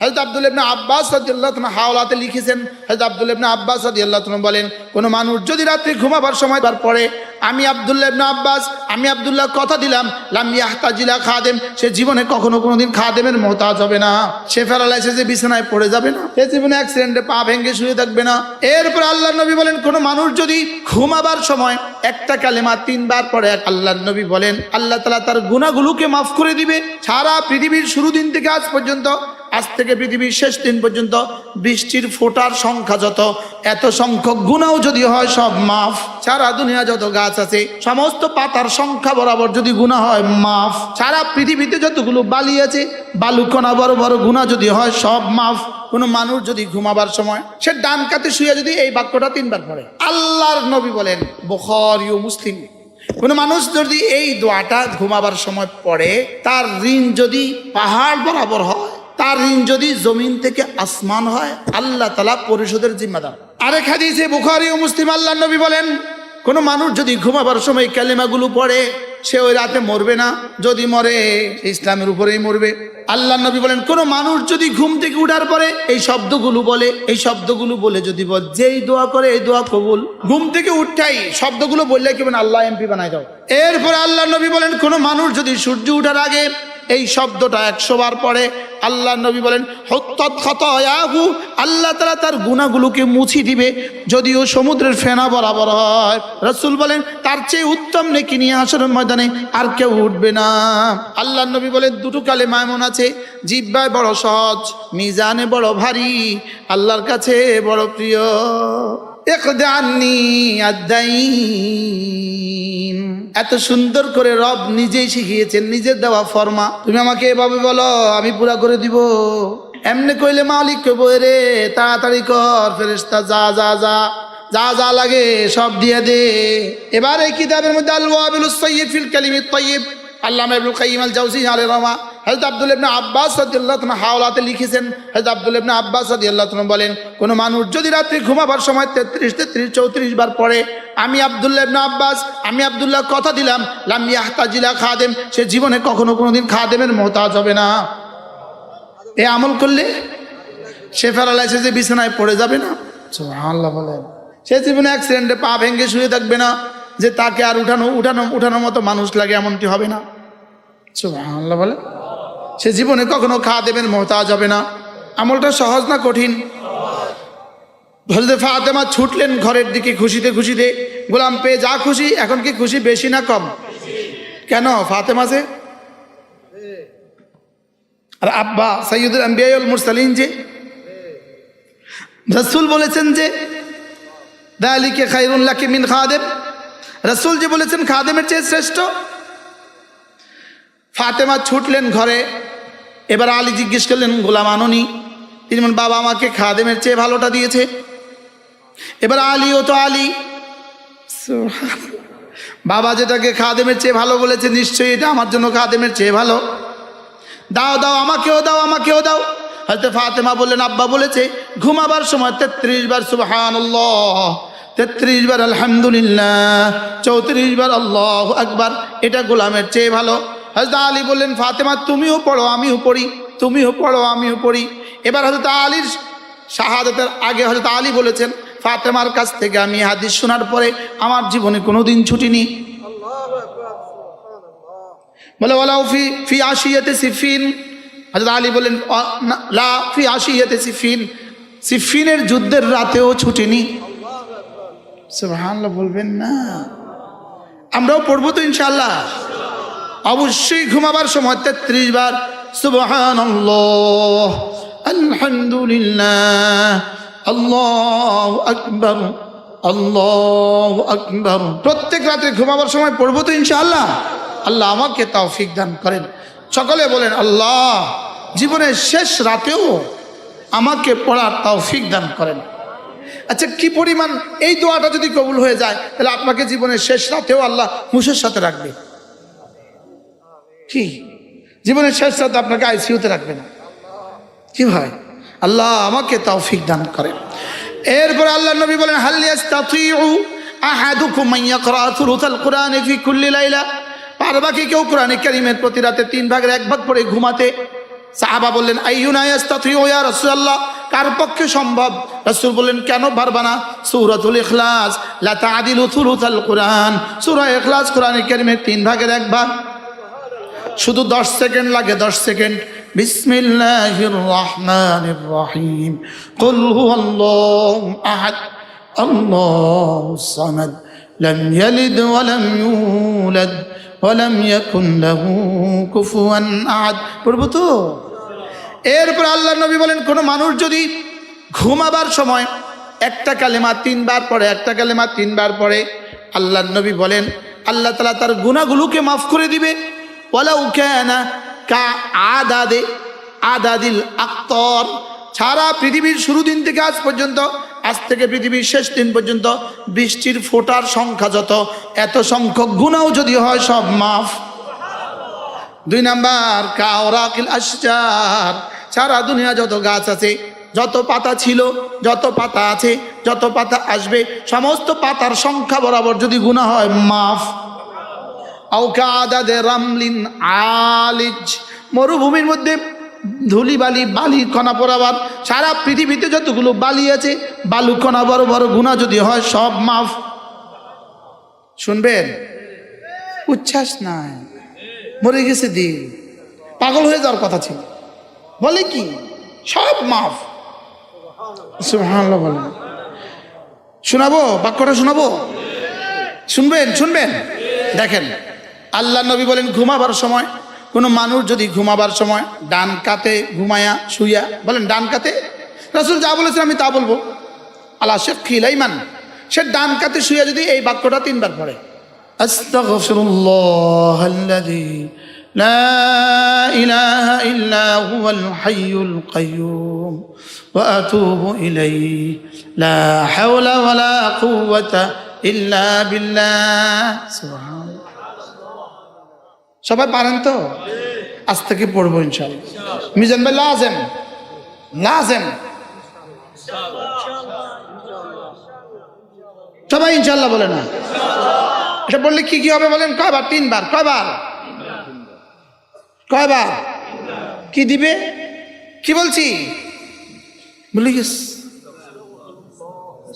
হজরত আব্দুল ইবনে আব্বাস রাদিয়াল্লাহু তাআলা হাওলাতে লিখেছেন হজরত আব্দুল ইবনে আব্বাস রাদিয়াল্লাহু তাআলা বলেন, কোন মানুষ যদি রাত্রি ঘুমাবার সময় তার পরে আমি আব্দুল্লাহ ইবনে আব্বাস, আমি আব্দুল্লাহ কথা দিলাম, লাম ইয়াহতাজিলা খাদেম, সে জীবনে কখনো কোনোদিন খাদেমের মোহতাজ হবে না। সে প্যারালাইসিসে বিছানায় পড়ে যাবে না, সে জীবনে অ্যাক্সিডেন্টে পা ভেঙে শুয়ে থাকবে না। এরপর আল্লাহ নবী বলেন, কোন মানুষ যদি ঘুমাবার সময় একটা কালেমা তিনবার পরে আল্লাহ নবী বলেন, আল্লাহ তাআলা তার গুনাহগুলোকে মাফ করে দিবে। সারা পৃথিবীর শুরু দিন থেকে আজ পর্যন্ত আজ থেকে পৃথিবীর শেষ দিন পর্যন্ত বৃষ্টির ফোটার সংখ্যা যত, এত সংখ্যক গুণাও যদি হয় সব মাফ। সারা দুনিয়া যত গাছ আছে, সমস্ত পাতার সংখ্যা বরাবর যদি গুণা হয় মাফ। সারা পৃথিবীতে যতগুলো বালি আছে, বালুকণা বড় বড় গুণা যদি হয় সব মাফ। কোনো মানুষ যদি ঘুমাবার সময় সে ডান কাতে শুয়ে যদি এই বাক্যটা তিনবার পড়ে। আল্লাহর নবী বলেন, বখর ইউ মুসলিম, কোনো মানুষ যদি এই দোয়াটা ঘুমাবার সময় পড়ে, তার ঋণ যদি পাহাড় বরাবর হয় তার ঋণ যদি জমিন থেকে আসমান হয়, আল্লাহ তালা পরিশোধের জিম্মাদার। আরেক হাদিসে বুখারি ও মুসলিম আল্লাহ নবী বলেন, কোনো মানুষ যদি ঘুমাবার সময় কালেমাগুলো পড়ে, সে ওই রাতে মরবে না। যদি মরে ইসলামের উপরেই মরবে। আল্লাহ নবী বলেন, কোনো মানুষ যদি ঘুম থেকে উঠার পরে এই শব্দগুলো বলে, এই শব্দগুলো বলে যদি বল, যেই দোয়া করে, এই দোয়া কবুল। ঘুম থেকে উঠাই শব্দগুলো বললে কেমন আল্লাহ এমপি বানাই দাও। এরপরে আল্লাহ নবী বলেন, কোনো মানুষ যদি সূর্য উঠার আগে এই শব্দটা একশো বার পরে আল্লাহ নবী বলেন আল্লাহ তালা তার গুণাগুলোকে মুছি দিবে যদিও সমুদ্রের ফেনা বরাবর হয়। রসুল বলেন, তার চেয়ে উত্তম নেকি নিয়ে আসরের ময়দানে আর কেউ উঠবে না। আল্লাহ নবী বলেন, দুটো কালে মায়মন আছে, জিব্বায় বড় সহজ, মিজানে বড় ভারী, আল্লাহর কাছে বড় প্রিয়। এত সুন্দর করে রব নিজেই শিখিয়েছেন, নিজের দেওয়া ফরমা। তুমি আমাকে এভাবে বলো, আমি পুরা করে দিব। এমনি কইলে মালিক কইব রে, তাড়াতাড়ি কর ফেরেস্তা যা যা যা যা যা লাগে সব দিয়ে দে। এবার এই কিতাবের মধ্যে আল সাইয়্যিব ফিল কালিমিত তাইয়্যিব আল্লামা ইবনুল কাইয়িম আল জাওজি আলাইহি রহমা হযরত আব্দুল ইবনে আব্বাস তাআলা হাওলাতে লিখেছেন, হযরত আব্দুল ইবনে আব্বাস তাআলা বলেন, কোনো মানুষ যদি রাত্রি ঘুমাবার সময় 33 33 34 বার পড়ে, আমি আব্দুল্লাহ ইবনে আব্বাস, আমি আবদুল্লাহ কথা দিলাম, লাম ইয়াহতাজিলা খাদেম, সে জীবনে কখনো কোনো কোনোদিন খাদেমের মোহতাজ হবে না। এ আমল করলে সে প্যারালাইসিসে বিছানায় পড়ে যাবে না। আল্লাহ বলেন। সে জীবনে অ্যাক্সিডেন্টে পা ভেঙে শুয়ে থাকবে না, যে তাকে আর উঠানো উঠানো, উঠানোর মতো মানুষ লাগে এমনটি হবে না। সুবহানাল্লাহ বলে সে জীবনে কখনো খাওয়া দেবেন, মোহতাজ হবে না। আমলটা সহজ না কঠিন? হজরত ফাতেমা ছুটলেন ঘরের দিকে খুশিতে খুশিতে। গোলাম পেয়ে যা খুশি, এখন কি খুশি, বেশি না কম? কেন, ফাতেমা যে? আর আব্বা সৈয়দুল আম্বিয়াউল মুরসালিন যে? রসুল বলেছেন যে, দালিকে খাইরুল্লাহকে মিন খাদেম। রসুল যে বলেছেন, খাদেমের চেয়ে শ্রেষ্ঠ। ফাতেমা ছুটলেন ঘরে এবার আলী জিজ্ঞেস করলেন গোলাম আননি তিনি বলেন, বাবা আমাকে খাদেমের চেয়ে ভালোটা দিয়েছে? এবার আলীও তো আলী। বাবা যেটাকে খাদেমের চেয়ে ভালো বলেছে নিশ্চয়ই এটা আমার জন্য খাদেমের চেয়ে ভালো। দাও দাও আমাকেও দাও আমাকেও দাও। হয়তো ফাতেমা বললেন আব্বা বলেছে ঘুমাবার সময় তেত্রিশ বার সুবহান তেত্রিশ বার আলহামদুলিল্লাহ চৌত্রিশ বার আল্লাহ আকবার এটা গোলামের চেয়ে ভালো। হজরত আলী বললেন ফাতেমা তুমিও পড়ো আমিও পড়ি তুমিও পড়ো আমিও পড়ি। এবার হজরত আলীর শাহাদতের আগে হজরত আলী বলেছেন ফাতেমার কাছ থেকে আমি হাদিস শোনার পরে আমার জীবনে কোনো দিন ছুটিনি বলে ওলাও ফি ফি আশিয়াতে সিফিন। হজরত আলী বলেন "অ- না- লা ফি আশিয়াতে সিফিন। সিফিনের যুদ্ধের রাতেও ছুটিনি সুবহানাল্লাহ বলবেন না। আমরাও পড়ব তো ইনশাল্লাহ অবশ্যই ঘুমাবার সময় তেত্রিশ বার আলহামদুলিল্লাহ, আল্লাহ আকবর প্রত্যেক রাতে ঘুমাবার সময় পড়ব তো ইনশাআল্লাহ। আল্লাহ আমাকে তৌফিক দান করেন। সকলে বলেন, আল্লাহ, জীবনের শেষ রাতেও আমাকে পড়ার তৌফিক দান করেন। আচ্ছা কি পরিমাণ এই দোয়াটা যদি কবুল হয়ে যায়, তাহলে আপনাকে জীবনের শেষ রাতেও আল্লাহ হুশের সাথে রাখবে। কি? জীবনের শেষ রাতে আপনাকে আইসিউতে রাখবে না। কি ভাই? আল্লাহ আমাকে তৌফিক দান করেন এরপর আল্লাহ নবী বলেন হাল্লিয়াস্তাতিউ আহাদুকুম মান ইয়াকরা থুরুতাল কুরআন ফি কুল্লি লাইলা? পারবা কি কেউ কোরআনে কারীমের প্রতি রাতে তিন ভাগের এক ভাগ পড়ে ঘুমাতে। সাহাবা বললেন আইয়ুনায়াস্তাথিয়া রাসূলুল্লাহ? কার পক্ষে সম্ভব? রাসূল বললেন, কেন পারবা না? সূরাতুল ইখলাস। লা তাদিলু থুলুথাল কোরআন। সূরা ইখলাস কোরআনের কারিমের তিন ভাগের এক ভাগ। শুধু দশ সেকেন্ড লাগে, দশ সেকেন্ড। তো? এরপর আল্লাহ নবী বলেন, কোনো মানুষ যদি ঘুমাবার সময় একটা কালেমা তিনবার পড়ে, একটা কালেমা তিনবার পড়ে, আল্লাহ নবী বলেন, আল্লাহ তালা তার গুণাগুলোকে মাফ করে দিবে। ওয়ালাউ কানা কা আদাদে, আদাদিল আক্তর। সারা পৃথিবীর শুরু দিন থেকে আজ পর্যন্ত, আজ থেকে পৃথিবীর শেষ দিন পর্যন্ত বৃষ্টির ফোটার সংখ্যা যত, এত সংখ্যক গুণাও যদি হয় সব মাফ। দুই নাম্বার কাওরাকিল আশজার। সারা দুনিয়া যত গাছ আছে, যত পাতা ছিল, যত পাতা আছে, যত পাতা আসবে, সমস্ত পাতার সংখ্যা বরাবর যদি গুণা হয় মাফ। আলিজ। মরুভূমির মধ্যে ধুলি বালি বালি কণা পরাবার সারা পৃথিবীতে যতগুলো বালি আছে, বালু, কণা, বড় বড় গুণা যদি হয়, সব মাফ। শুনবেন? উচ্ছ্বাস নাই। মরে গেছে দিন। পাগল হয়ে যাওয়ার কথা ছিল। বলে কি? সব মাফ। বলেন শোনাবো? বাক্যটা শোনাবো? শুনবেন? শুনবেন? দেখেন আল্লাহ নবী বলেন ঘুমাবার সময় কোনো মানুষ যদি ঘুমাবার সময় ডান কাতে ঘুমায়া শুইয়া বলেন ডান কাতে রাসুল যা বলেছেন আমি তা বলবো আল্লাহ শেখ খিলাইমান সে ডান কাতে শুইয়া যদি এই বাক্যটা তিনবার পড়ে আস্তাগফিরুল্লাহ আল্লাযী لا إله إلا هو الحي القيوم وأتوب إليه لا حول ولا قوة إلا بالله سبحان সবাই পারেন তো? আজ থেকে পড়ব ইনশাল্লাহ মিজান ভাই লাজেম লাজেম। সবাই ইনশাল্লাহ বলে না। এটা বললে কি কি হবে বলেন? কয়বার? তিনবার। কয়বার? কয়বার? কি দিবে? কি বলছি? বলি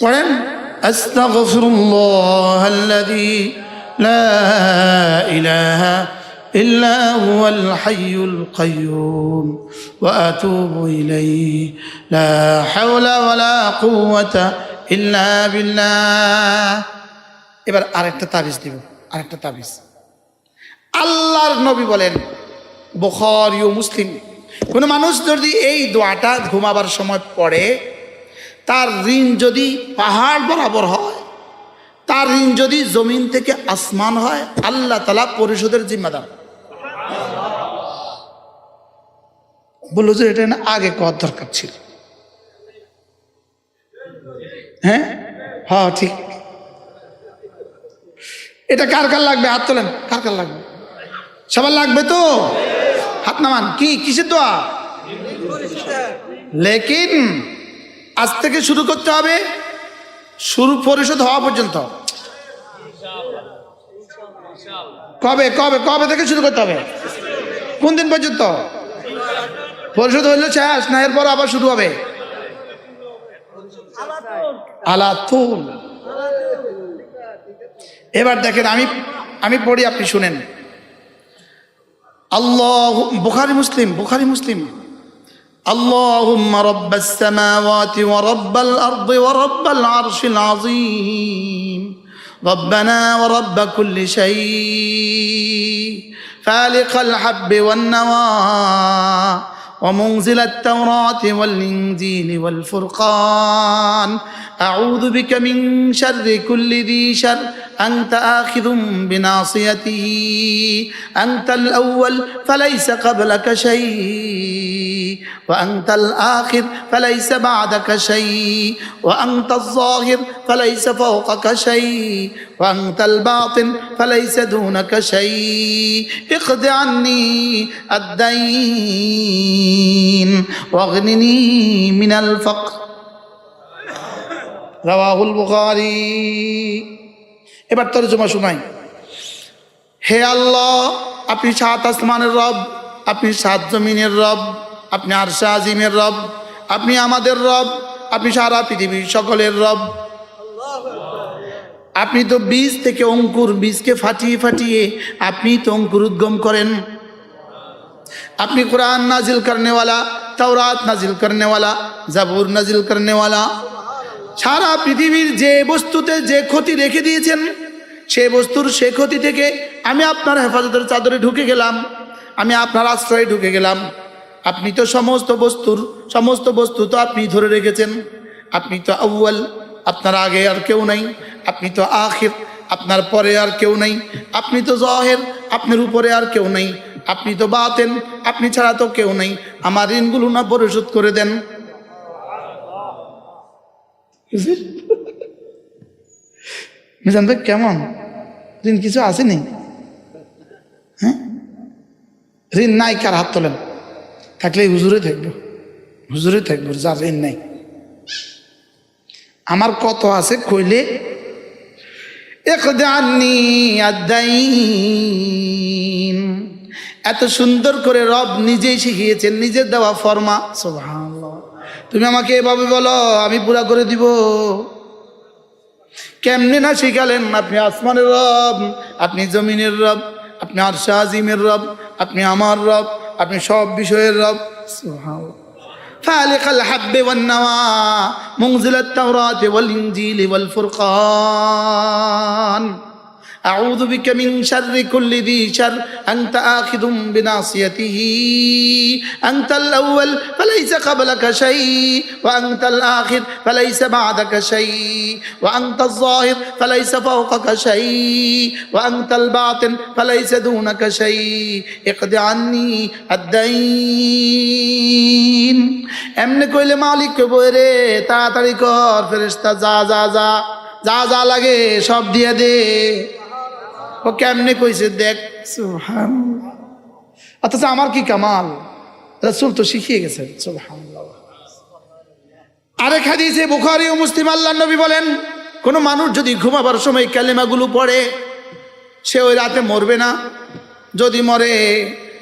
পড়েন। আস্তাগফিরুল্লাহ আল্লাযী লা ইলাহা إلا هو الحي القيوم وأتوب إليه لا حول ولا قوة إلا بالله এবার আরেকটা তাবিজ দিব আরেকটা তাবিজ আল্লাহর নবী বলেন বখরি ও মুসলিম কোনো মানুষ যদি এই দোয়াটা ঘুমাবার সময় পড়ে তার ঋণ যদি পাহাড় বরাবর হয় তার ঋণ যদি জমিন থেকে আসমান হয় আল্লাহ তালা পরিশোধের জিম্মাদার বলল যে এটা না আগে কর দরকার ছিল। হ্যাঁ? হ্যাঁ ঠিক। এটা কার কার লাগবে? হাত তোলেন। কার কার লাগবে? সবার লাগবে তো? হাত নামান। কি, কিসের দোয়া? লেকিন আজ থেকে শুরু করতে হবে। শুরু পরিশোধ হওয়া পর্যন্ত। কবে কবে কবে থেকে শুরু করতে হবে কোন দিন পর্যন্ত পরিশোধ হইলে শেষ না এরপর আবার শুরু হবে আলাতুল এবার দেখেন আমি আমি পড়ি আপনি শুনেন আল্লাহ বুখারি মুসলিম বুখারি মুসলিম اللهم رب السماوات ورب الأرض ورب العرش العظيم ربنا ورب كل شيء فالق الحب والنوى ومنزل التوراة والإنجيل والفرقان أعوذ بك من شر كل ذي شر أنت آخذ بناصيته. أنت الأول فليس قبلك شيء. وأنت الآخر فليس بعدك شيء. وأنت الظاهر فليس فوقك شيء. وأنت الباطن فليس دونك شيء. اخذ عني الدين واغنني من الفقر. رواه البخاري. এবার তর্জমা শোনাই। হে আল্লাহ, আপনি সাত আসমানের রব, আপনি সাত জমিনের রব, আপনি আরশা আজিমের রব, আপনি আমাদের রব, আপনি সারা পৃথিবীর সকলের রব। আপনি তো বীজ থেকে অঙ্কুর বীজকে ফাটিয়ে ফাটিয়ে আপনি তো অঙ্কুর উদ্গম করেন। আপনি কোরআন নাজিল করনেওয়ালা, তাওরাত নাজিল করনেওয়ালা, জাবুর নাজিল করনেওয়ালা। সারা পৃথিবীর যে বস্তুতে যে ক্ষতি রেখে দিয়েছেন সে বস্তুর সে ক্ষতি থেকে আমি আপনার হেফাজতের চাদরে ঢুকে গেলাম। আমি আপনার আশ্রয়ে ঢুকে গেলাম। আপনি তো সমস্ত বস্তুর, সমস্ত বস্তু তো আপনি ধরে রেখেছেন। আপনি তো আউ্য়াল, আপনার আগে আর কেউ নাই। আপনি তো আখির, আপনার পরে আর কেউ নাই। আপনি তো জহের, আপনার উপরে আর কেউ নাই। আপনি তো বাতেন, আপনি ছাড়া তো কেউ নেই। আমার ঋণগুলো না পরিশোধ করে দেন। কেমন? ঋণ কিছু আসেনি হ্যাঁ? ঋণ নাই, কার হাত তোলেন? থাকলে হুজুরে থাকব। হুজুরে থাকব, যার ঋণ নাই। আমার কত আছে কইলে এত সুন্দর করে রব নিজেই শিখিয়েছেন, নিজের দেওয়া ফরমা। সুবহানাল্লাহ। তুমি আমাকে এভাবে বলো, আমি পুরা করে দিব। কেমনে না শিখালেন আপনি আসমানের রব আপনি জমিনের রব আপনি আরশা আজিমের রব আপনি আমার রব আপনি সব বিষয়ের রব সুবহানাল্লাহ فالق الحب والنوى منزل التوراة والإنجيل والفرقان أعوذ بك من شر كل ذي شر أنت آخذ بناصيته أنت الأول فليس قبلك شيء وأنت الآخر فليس بعدك شيء وأنت الظاهر فليس فوقك شيء وأنت الباطن فليس دونك شيء اقض عني الدين এমনি কইলে মালিক কইব রে তাড়াতাড়ি কর ফেরেস্তা যা যা যা যা যা লাগে সব দিয়ে দে ও কেমনে কইছে দেখ। সুবহান অথচ আমার কি কামাল? রসুল তো শিখিয়ে গেছেন সুবহানাল্লাহ। আরেক হাদিসে বুখারি ও মুসলিম আল্লাহ নবী বলেন কোনো মানুষ যদি ঘুমাবার সময় কালেমাগুলো পড়ে সে ওই রাতে মরবে না। যদি মরে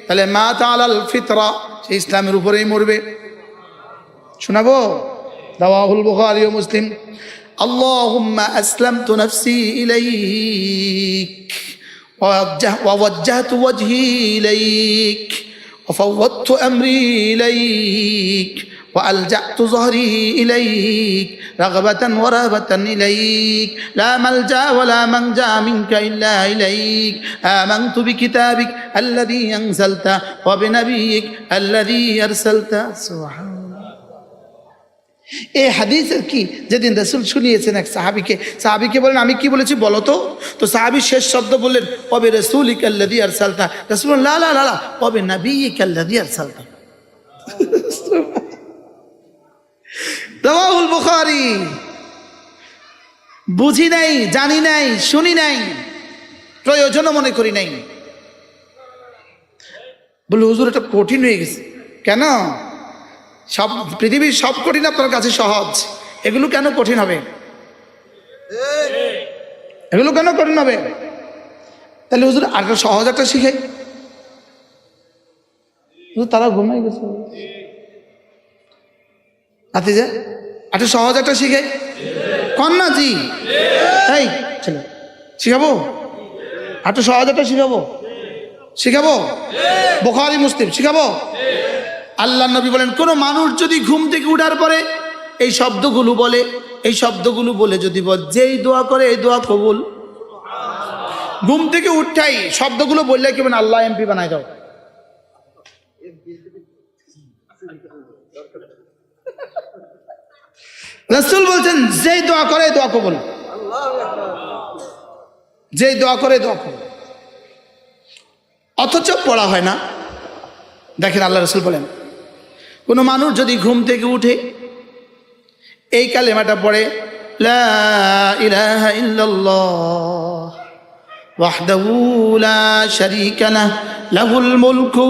তাহলে মা তালাল ফিতরা সে ইসলামের উপরেই মরবে। শোনাবো? দাওয়াহুল বুখারি ও মুসলিম। اللهم أسلمت نفسي إليك ووجهت وجهي إليك وفوضت أمري إليك وألجأت ظهري إليك رغبة ورهبة إليك لا ملجأ ولا منجأ منك إلا إليك آمنت بكتابك الذي انزلته وبنبيك الذي ارسلته سبحان এই হাদিসের কি? যেদিন রসুল শুনিয়েছেন এক সাহাবিকে সাহাবিকে বলেন, আমি কি বলেছি বলো তো? তো সাহাবি শেষ শব্দ বললেন, কবে রসুল ইকাল্লাদি আর সালতা রসুল লা লা লা লা, কবে নবী ইকাল্লাদি আর সালতা রওয়াহুল বুখারী। বুঝি নাই, জানি নাই, শুনি নাই, প্রয়োজনও মনে করি নাই। বলে হুজুর, এটা কঠিন হয়ে গেছে। কেন? সব পৃথিবীর সব কঠিন আপনার কাছে সহজ। এগুলো কেন কঠিন হবে? এগুলো কেন কঠিন হবে? তাহলে হুজুর আর একটা সহজ একটা শিখে। তারা ঘুমাই গেছে। আতে যে একটা সহজ একটা শিখে। কন্যা জি এই, ছেলে, শিখাবো? একটা সহজ একটা শিখাবো? শিখাবো? বোখারি, মুসলিম, শিখাবো? আল্লাহ নবী বলেন, কোনো মানুষ যদি ঘুম থেকে উঠার পরে এই শব্দগুলো বলে, এই শব্দগুলো বলে যদি বল, যেই দোয়া করে এই দোয়া কবুল। ঘুম থেকে উঠাই শব্দগুলো বললে কি মানে আল্লাহ এমপি বানাই দাও। রসুল বলছেন, যেই দোয়া করে এই দোয়া কবুল। যেই দোয়া করে দোয়া কবুল। অথচ পড়া হয় না। দেখেন আল্লাহ রসুল বলেন কোনো মানুষ যদি ঘুম থেকে উঠে এই কালেমাটা পড়ে ওয়াহদাহু লা লাহুল মুলকু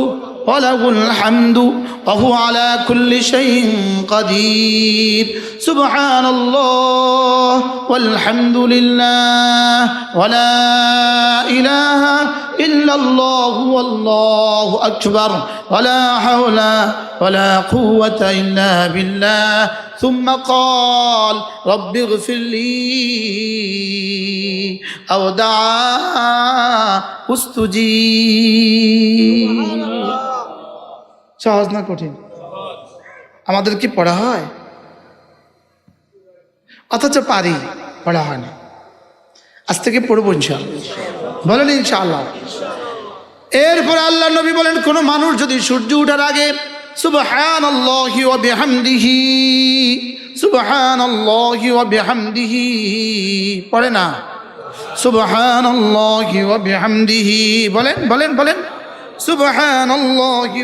وله الحمد وهو على كل شيء قدير. سبحان الله والحمد لله ولا إله إلا الله والله أكبر ولا حول ولا قوة إلا بالله. ثم قال رب اغفر لي أو دعا أستجيب. সহজ না কঠিন? আমাদের কি পড়া হয়? অথচ পারি, পড়া হয় না। আজ থেকে পড়ব ইনশাল্লাহ বলেন ইনশাআল্লাহ। এরপর আল্লাহ নবী বলেন, কোন মানুষ যদি সূর্য উঠার আগে পড়ে না? বলেন বলেন বলেন।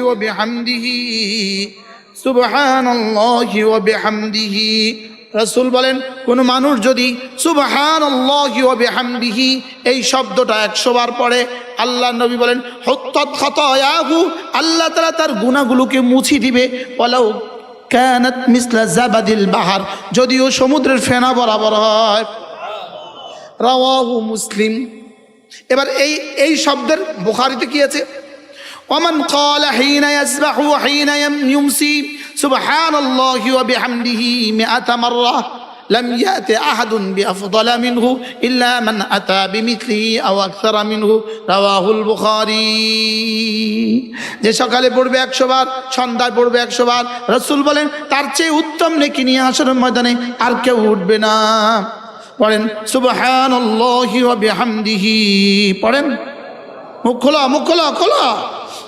ওয়া বিহামদিহি সুবহান আল্লাহি ওয়া বিহামদিহি। রাসূল বলেন, কোন মানুষ যদি সুবহান আল্লাহি ওয়া এই শব্দটা একশো বার পড়ে, আল্লাহ নবী বলেন, হত্তত খতায়াহু, আল্লাহ তালা তার গুনাহগুলোকে মুছি দিবে। ওয়ালাউ কানাত মিসলা জাবাদিল বাহার। যদিও সমুদ্রের ফেনা বরাবর হয়। রাওয়াহু মুসলিম। এবার এই এই শব্দের বুখারিতে কি আছে? ومن قال حين يسبح وحين يم- يمسي سبحان الله وبحمده مئة مرة لم يأت أحد بأفضل منه إلا من أتى بمثله أو أكثر منه رواه البخاري যে সকালে পড়বে একশো বার সন্ধ্যায় পড়বে একশো বার রসুল বলেন তার চেয়ে উত্তম নেকি নিয়ে আসরের ময়দানে আর কেউ উঠবে না পড়েন সুবহান বিহামদিহি পড়েন মুখ খোলা মুখ খোলা খোলা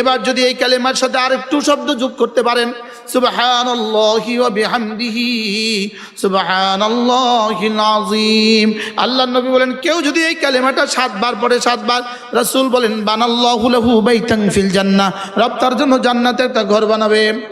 এবার যদি এই কালেমার সাথে আর আরেকটু শব্দ যোগ করতে পারেন আল্লাহি নবী বলেন, কেউ যদি এই কালেমাটা সাতবার পরে সাতবার, রাসূল বলেন, বানাল্লাহু লাহু বাইতান ফিল জান্নাহ, রব তার জন্য জান্নাতে একটা ঘর বানাবে।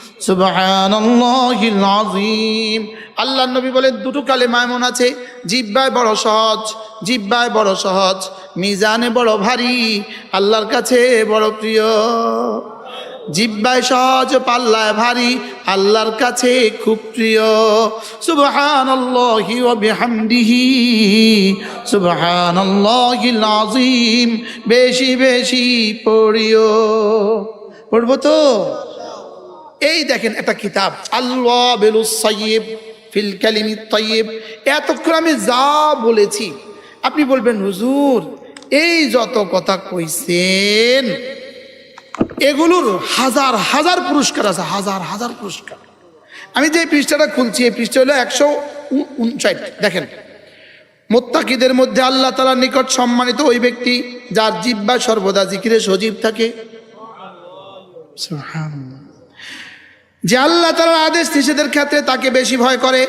আযীম। আল্লাহ নবী বলেন, দুটো কালেমা এমন আছে, জিব্বায় বড় সহজ, জিব্বায় বড় সহজ, মিজানে বড় ভারী, আল্লাহর কাছে বড় প্রিয়। জিব্বায় সহজ, পাল্লায় ভারী, আল্লাহর কাছে খুব প্রিয়। সুবহানাল্লাহি ওয়া বিহামদিহি, সুবহানাল্লাহিল আযীম, বেশি বেশি পড়িও। পড়ব তো? এই দেখেন একটা কিতাব আল্লাহ বেলুস ফিল কালিমি তাইয়েব এতক্ষণ আমি যা বলেছি, আপনি বলবেন, হুজুর, এই যত কথা কইছেন, এগুলোর হাজার হাজার পুরস্কার আছে, হাজার হাজার পুরস্কার। আমি যে পৃষ্ঠাটা খুলছি, এই পৃষ্ঠা হলো একশো উনষাট। দেখেন, মোত্তাকিদের মধ্যে আল্লাহ তালার নিকট সম্মানিত ওই ব্যক্তি, যার জিব্বা সর্বদা জিকিরে সজীব থাকে। যে আল্লাহ তালার আদেশ নিষেধের ক্ষেত্রে তাকে বেশি ভয় করে,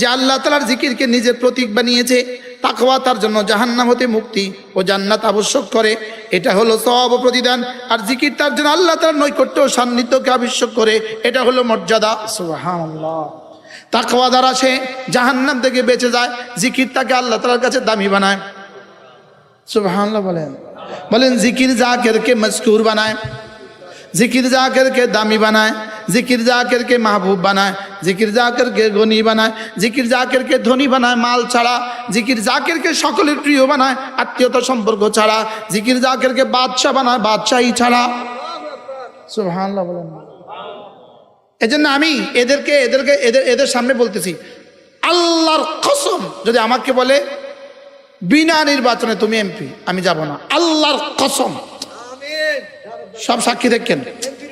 যে আল্লাহ তালার জিকিরকে নিজের প্রতীক বানিয়েছে, তাকওয়া তার জন্য জাহান্নাম হতে মুক্তি ও জান্নাত আবশ্যক করে। এটা হলো সব প্রতিদান, আর জিকির তার জন্য আল্লাহ তালার নৈকট্য ও সান্নিধ্যকে আবশ্যক করে, এটা হলো মর্যাদা। তাকওয়া দ্বারা সে জাহান্নাম থেকে বেঁচে যায়, জিকির তাকে আল্লাহ তালার কাছে দামি বানায়। সুবহানাল্লাহ বলেন। বলেন, জিকির জাকেরকে মজকুর বানায়, জিকির জাকেরকে দামি বানায়। জিকির জাকেরকে মাহবুব বানায় জিকির জাকেরকে গনি বানায় জিকির জাকেরকে ধনী বানায় মাল ছাড়া জিকির জাকেরকে সকলের প্রিয় বানায় আত্মীয়তা সম্পর্ক ছাড়া জিকির জাকেরকে বাদশাহ বানায় বাদশাহী ছাড়া। বলেন। এজন্য আমি এদেরকে এদেরকে এদের এদের সামনে বলতেছি আল্লাহর কসম যদি আমাকে বলে বিনা নির্বাচনে তুমি এমপি আমি যাব না। আল্লাহর কসম। সব সাক্ষী দেখেন। এই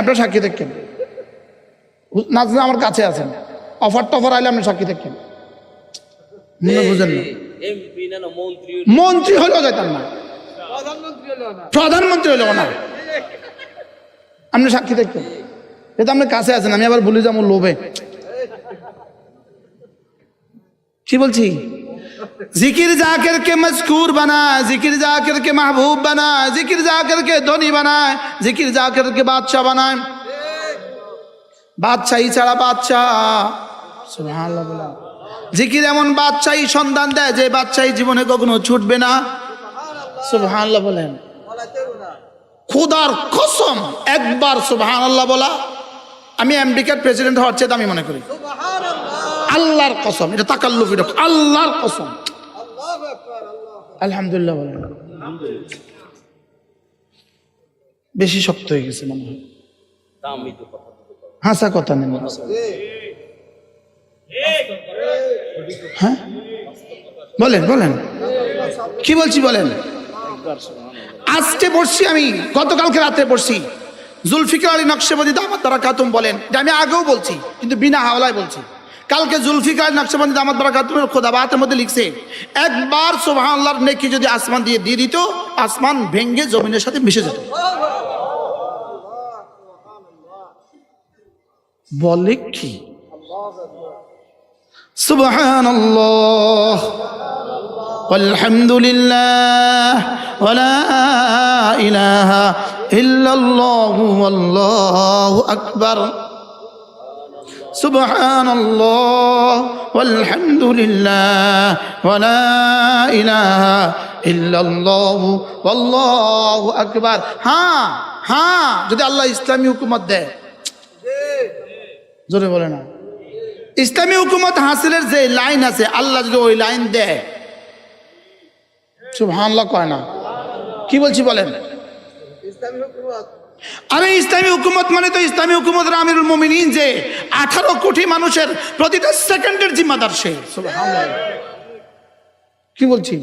আপনার সাক্ষী দেখেন। নাজনা আমার কাছে আছেন। অফার টফার আইলে আপনি সাক্ষী দেখেন। বুঝেন না। এমপি না না মন্ত্রী মন্ত্রী হলেও যেতাম না। প্রধানমন্ত্রী হলেও না। আপনি সাক্ষী দেখতেন এটা আপনি কাছে আছেন আমি আবার ভুলে যাব লোভে। কি বলছি? জিকির জাকির কে মজকুর বানায়, জিকির জাকির কে মাহবুব বানায়, জিকির জাকির কে ধনী বানায়, জিকির জাকির কে বাদশাহ বানায়। বাদশাহী ছাড়া বাদশাহ। জিকির এমন বাদশাহী সন্ধান দেয় যে বাদশাহী জীবনে কখনো ছুটবে না। সুবহানাল্লাহ বলেন খুদার কসম, একবার সুবহানাল্লাহ বলা। আমি আমেরিকার প্রেসিডেন্ট হওয়ার চেয়ে আমি মনে করি। আল্লাহর কসম, এটা তাকাল্লুফ আল্লাহর কসম। আলহামদুলিল্লাহ বলেন। বেশি শক্ত হয়ে গেছে মনে হয়। হাসা কথা নেই। হ্যাঁ? বলেন বলেন। কি বলছি, বলেন? আজকে পড়ছি আমি, গতকালকে রাত্রে পড়ছি। জুলফিকার আলী নকশেবন্দি দামাত তারা কাতুম বলেন, এটা আমি আগেও বলছি, কিন্তু বিনা হাওলায় বলছি। কালকে জুলফিকার আলী নকশেবন্দি দামাত দ্বারা কাতুমের খোদাবাতের মধ্যে লিখছে একবার সোহান্লার নেকি যদি আসমান দিয়ে দিয়ে দিত আসমান ভেঙ্গে জমিনের সাথে মিশে যেত বলে কি سبحان الله والحمد لله ولا إله إلا الله والله أكبر سبحان الله والحمد لله ولا إله إلا الله والله أكبر হ্যাঁ হ্যাঁ যদি আল্লাহ ইসলামী হুকুমত দেয় জোরে বলে না ইসলামী হুকুমত হাসিলের যে লাইন আছে আল্লাহ যদি ওই লাইন দেয় সুবহানাল্লাহ কয় না কি বলছি বলেন আরে ইসলামী হুকুমত মানে তো ইসলামী হুকুমত আমিরুল মুমিনিন যে আঠারো কোটি মানুষের প্রতিটা সেকেন্ডের জিম্মাদার সে। কি বলছি?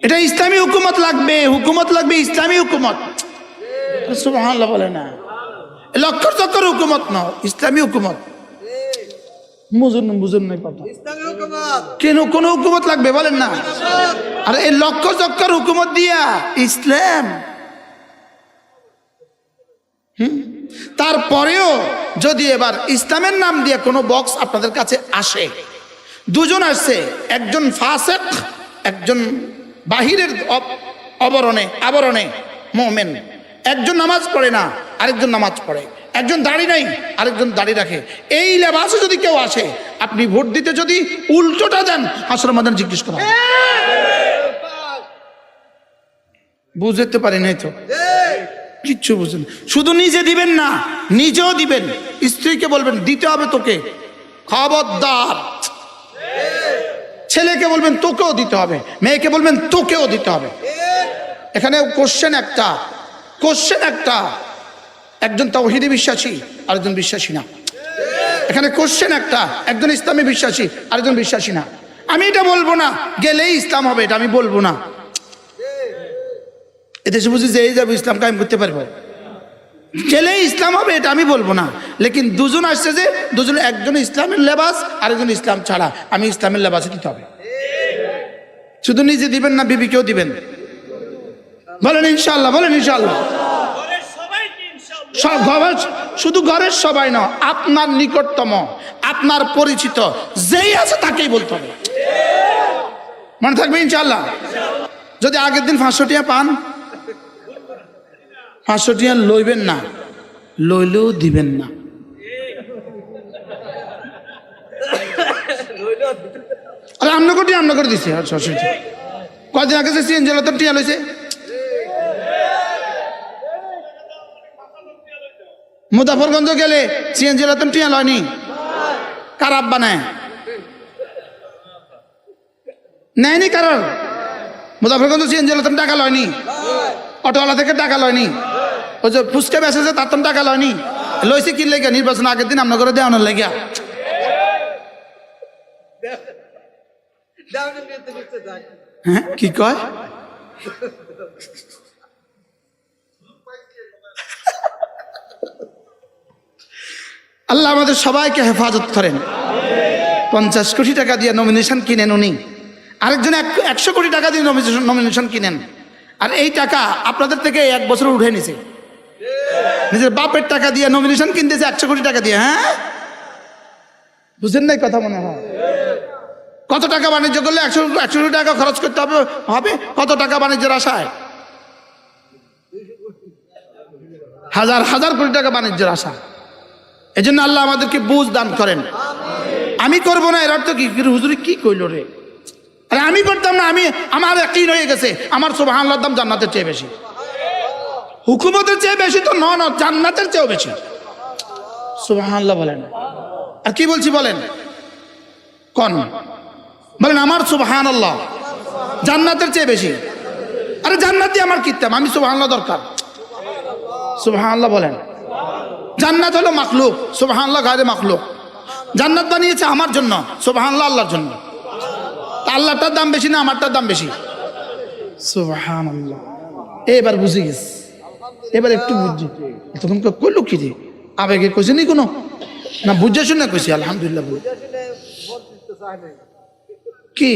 এটা ইসলামী হুকুমত লাগবে হুকুমত লাগবে ইসলামী হুকুমত। সুবহানাল্লাহ বলে না। লক্ষর চক্কর হুকুমত না ইসলামী হুকুমত। তারপরেও যদি এবার ইসলামের নাম দিয়ে কোনো বক্স আপনাদের কাছে আসে, দুজন আসছে, একজন ফাসেক, একজন বাহিরের অব- অবরণে, আবরণে মোমেন। একজন নামাজ পড়ে না, আরেকজন নামাজ পড়ে। একজন দাড়ি নাই আরেকজন দাড়ি রাখে। এই লেবাসে যদি কেউ আসে আপনি ভোট দিতে যদি উল্টোটা দেন আসর মাদান জিজ্ঞেস করা। হবে। বুঝতে পারি নাই তো? কিচ্ছু বুঝেন শুধু নিজে দিবেন না নিজেও দিবেন। স্ত্রীকে বলবেন দিতে হবে তোকে। খবরদার। ছেলেকে বলবেন তোকেও দিতে হবে। মেয়েকে বলবেন তোকেও দিতে হবে। এখানে কোশ্চেন একটা কোশ্চেন একটা। একজন তাওহিদি বিশ্বাসী, আরেকজন বিশ্বাসী না। এখানে কোশ্চেন একটা, একজন ইসলামী বিশ্বাসী, আরেকজন বিশ্বাসী না। আমি এটা বলব না, গেলেই ইসলাম হবে, এটা আমি বলব না। এদেশে বুঝি যে এই যাব, ইসলাম কায়েম করতে পারব। গেলেই ইসলাম হবে, এটা আমি বলব না। লেকিন দুজন আসছে যে, দুজন একজন ইসলামের লেবাস, আরেকজন ইসলাম ছাড়া। আমি ইসলামের লেবাসে দিতে হবে। শুধু নিজে দিবেন না, বিবিকেও দিবেন। বলেন ইনশাল্লাহ বলেন ইনশাল্লাহ সব শুধু ঘরের সবাই না, আপনার নিকটতম, আপনার পরিচিত, যেই আছে তাকেই বলতে হবে। মনে থাকবে ইনশাল্লাহ যদি আগের দিন পাঁচশো টিয়া পান, পাঁচশো টিয়া লইবেন না, লইলেও দিবেন না। আরে আমনা করে আমনা করে দিছে আচ্ছা আচ্ছা আচ্ছা। কদিন আগে যে সিএনজি টিয়া লইছে? মুজাফরগঞ্জ গেলে সিএনজি রতন টিয়া লয়নি। কার আব্বা নেয়? নেয়নি কারণ মুজাফরগঞ্জ সিএনজি রতন টাকা লয়নি। অটোওয়ালা থেকে টাকা লয়নি। ওই যে ফুচকা বেসেছে তার টাকা লয়নি। লইছে কি লেগে নির্বাচন আগের দিন আপনার করে দেওয়ানোর লেগে হ্যাঁ কি কয়? আল্লাহ আমাদের সবাইকে হেফাজত করেন। পঞ্চাশ কোটি টাকা দিয়ে নমিনেশন কিনেন উনি। আরেকজন এক একশো কোটি টাকা দিয়ে নমিনেশন নমিনেশন কিনেন। আর এই টাকা আপনাদের থেকে এক বছর উঠে নিছে। নিজের বাপের টাকা দিয়ে নমিনেশন কিনতেছে একশো কোটি টাকা দিয়ে হ্যাঁ? বুঝেন নাই কথা মনে হয়? কত টাকা বাণিজ্য করলে একশো একশো কোটি টাকা খরচ করতে হবে? হবে? কত টাকা বাণিজ্যের আশায়? হাজার হাজার কোটি টাকা বাণিজ্যের আশা এই জন্য আল্লাহ আমাদেরকে বুঝ দান করেন। আমি করব না, এর অর্থ কি? হুজুরি কি কইল রে? আরে আমি করতাম না, আমি, আমার একই রয়ে গেছে। আমার সোবাহ আল্লাহর দাম জান্নাতের চেয়ে বেশি। হুকুমতের চেয়ে বেশি তো ন জান্নাতের চেয়েও বেশি। সোবাহ আল্লাহ বলেন। আর কি বলছি বলেন? কন? বলেন, আমার সুবহান আল্লাহ জান্নাতের চেয়ে বেশি। আরে জান্নাতি আমার কিতাম আমি আল্লাহ দরকার। আল্লাহ বলেন। জান্নাত হলো মাখলুক সুবহান গায়ে মাখলুক। জান্নাত বানিয়েছে আমার জন্য সুবহান আল্লাহর জন্য। আল্লাহটার দাম বেশি না আমারটার দাম বেশি? সুবহান এবার বুঝে গেছি। এবার একটু বুঝছি তখন কইলো কি রে? আবেগে কইছে নি কোনো? না, বুঝে শুনে কইছি, আলহামদুলিল্লাহ। কি?